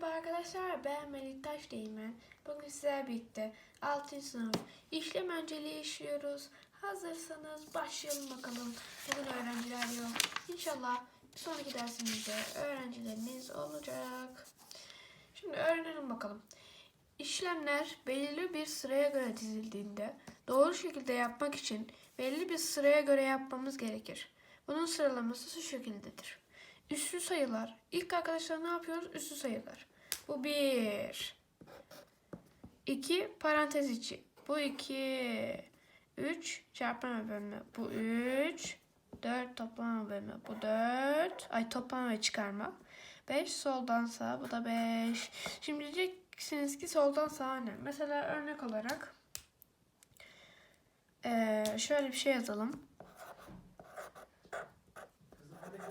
Merhaba arkadaşlar, ben Melih Taş Değirmen. Bugün sizlerle birlikte 6. sınıf işlem önceliği işliyoruz. Hazırsanız başlayalım bakalım. Bugün öğrenciler yok. İnşallah bir sonraki dersimizde öğrencileriniz olacak. Şimdi öğrenelim bakalım. İşlemler belirli bir sıraya göre dizildiğinde doğru şekilde yapmak için belli bir sıraya göre yapmamız gerekir. Bunun sıralaması şu şekildedir. Üslü sayılar. İlk arkadaşlar ne yapıyoruz? Üslü sayılar. Bu bir. İki parantez içi. Bu iki. Üç çarpma bölme. Bu üç. Dört toplama bölme. Bu dört. Ay toplama ve çıkarma. Beş soldan sağa. Bu da beş. Şimdi diyeceksiniz ki soldan sağa ne? Mesela örnek olarak eee, şöyle bir şey yazalım.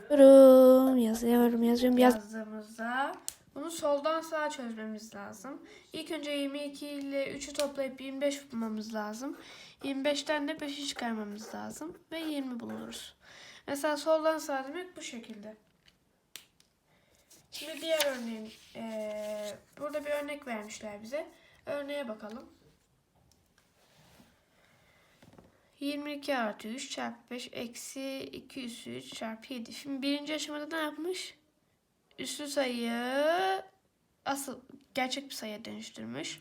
Yazıyorum, yazıyorum, yazıyorum, yaz. yazdığımızda bunu soldan sağa çözmemiz lazım. İlk önce 22 ile 3'ü toplayıp 25 bulmamız lazım. 25'ten de 5'i çıkarmamız lazım ve 20 buluruz. Mesela soldan sağa demek bu şekilde. Şimdi diğer örneğin eee, burada bir örnek vermişler bize. Örneğe bakalım. 22 artı 3 çarpı 5 eksi 2 üssü 3 çarpı 7. Şimdi birinci aşamada ne yapmış? Üslü sayıyı asıl gerçek bir sayıya dönüştürmüş.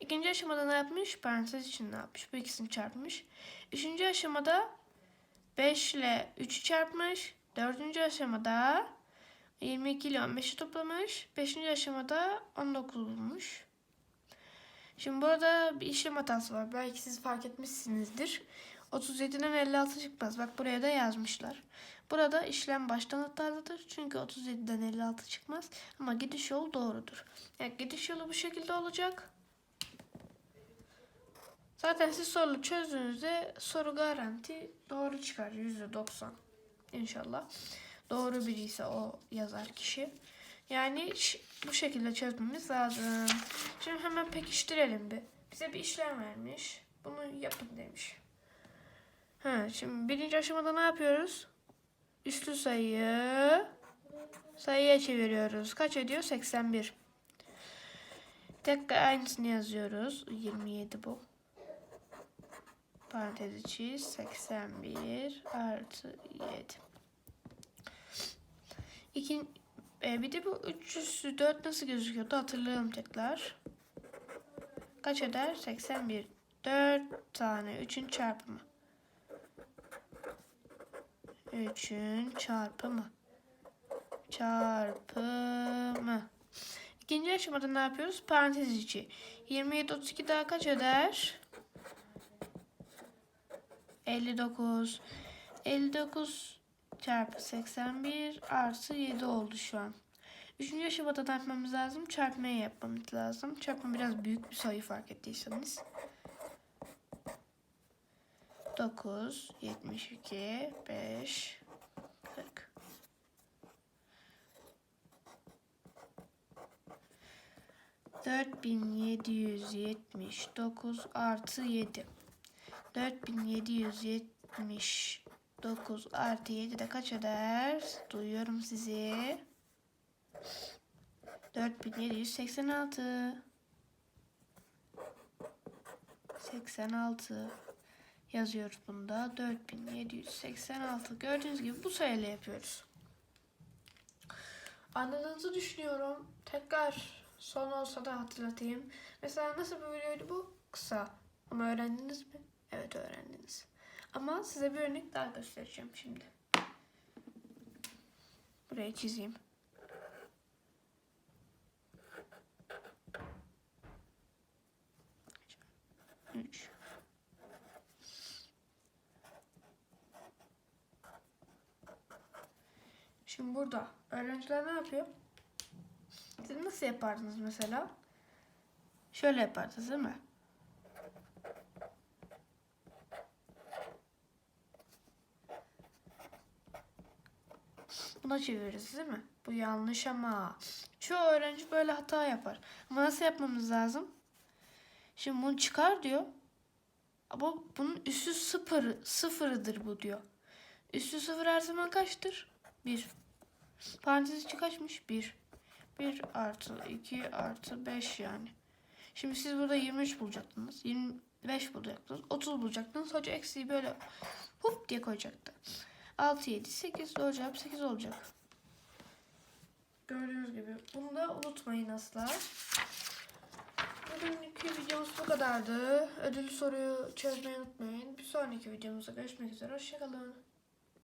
İkinci aşamada ne yapmış? Parantez için ne yapmış? Bu ikisini çarpmış. Üçüncü aşamada 5 ile 3'ü çarpmış. Dördüncü aşamada 22 ile 15'i toplamış. Beşinci aşamada 19 bulmuş. Şimdi burada bir işlem hatası var. Belki siz fark etmişsinizdir. 37'den 56 çıkmaz. Bak buraya da yazmışlar. Burada işlem baştan hatalıdır. Çünkü 37'den 56 çıkmaz. Ama gidiş yolu doğrudur. Yani gidiş yolu bu şekilde olacak. Zaten siz soru çözdüğünüzde soru garanti doğru çıkar. %90 inşallah. Doğru biri ise o yazar kişi. Yani bu şekilde çözmemiz lazım. Şimdi hemen pekiştirelim bir. Bize bir işlem vermiş. Bunu yapın demiş. Ha, şimdi birinci aşamada ne yapıyoruz? Üslü sayıyı sayıya çeviriyoruz. Kaç ediyor? 81. Tekrar aynısını yazıyoruz. 27 bu. Parantez içi 81 artı 7. İkin, e, bir de bu 304 nasıl gözüküyordu hatırlayalım tekrar. Kaç eder? 81. 4 tane 3'ün çarpımı. 3'ün çarpımı. Çarpımı. İkinci aşamada ne yapıyoruz? Parantez içi. 27 32 daha kaç eder? 59. 59 çarpı 81 artı 7 oldu şu an. Üçüncü aşamada ne yapmamız lazım? Çarpmayı yapmamız lazım. Çarpma biraz büyük bir sayı fark ettiyseniz. 9, 72, 5, 40. Dört bin yedi yüz yetmiş dokuz artı yedi. Dört bin yedi yüz yetmiş dokuz artı yedi de kaç eder? Duyuyorum sizi. Dört bin yedi yüz seksen altı. Seksen altı yazıyoruz bunda. 4786. Gördüğünüz gibi bu sayıyla yapıyoruz. Anladığınızı düşünüyorum. Tekrar son olsa da hatırlatayım. Mesela nasıl bir videoydu bu? Kısa. Ama öğrendiniz mi? Evet öğrendiniz. Ama size bir örnek daha göstereceğim şimdi. Buraya çizeyim. Üç. Şimdi burada öğrenciler ne yapıyor? Siz nasıl yapardınız mesela? Şöyle yapardınız değil mi? Buna çeviririz değil mi? Bu yanlış ama. Çoğu öğrenci böyle hata yapar. Ama nasıl yapmamız lazım? Şimdi bunu çıkar diyor. Ama bunun üssü sıfır, sıfırıdır bu diyor. Üssü sıfır her zaman kaçtır? 1. Parantez içi kaçmış? 1. 1 artı 2 artı 5 yani. Şimdi siz burada 23 bulacaktınız. 25 bulacaktınız. 30 bulacaktınız. Hoca eksiği böyle hop diye koyacaktı. 6, 7, 8 doğru cevap 8 olacak. Gördüğünüz gibi. Bunu da unutmayın asla. Bugünkü videomuz bu kadardı. Ödül soruyu çözmeyi unutmayın. Bir sonraki videomuzda görüşmek üzere. Hoşçakalın.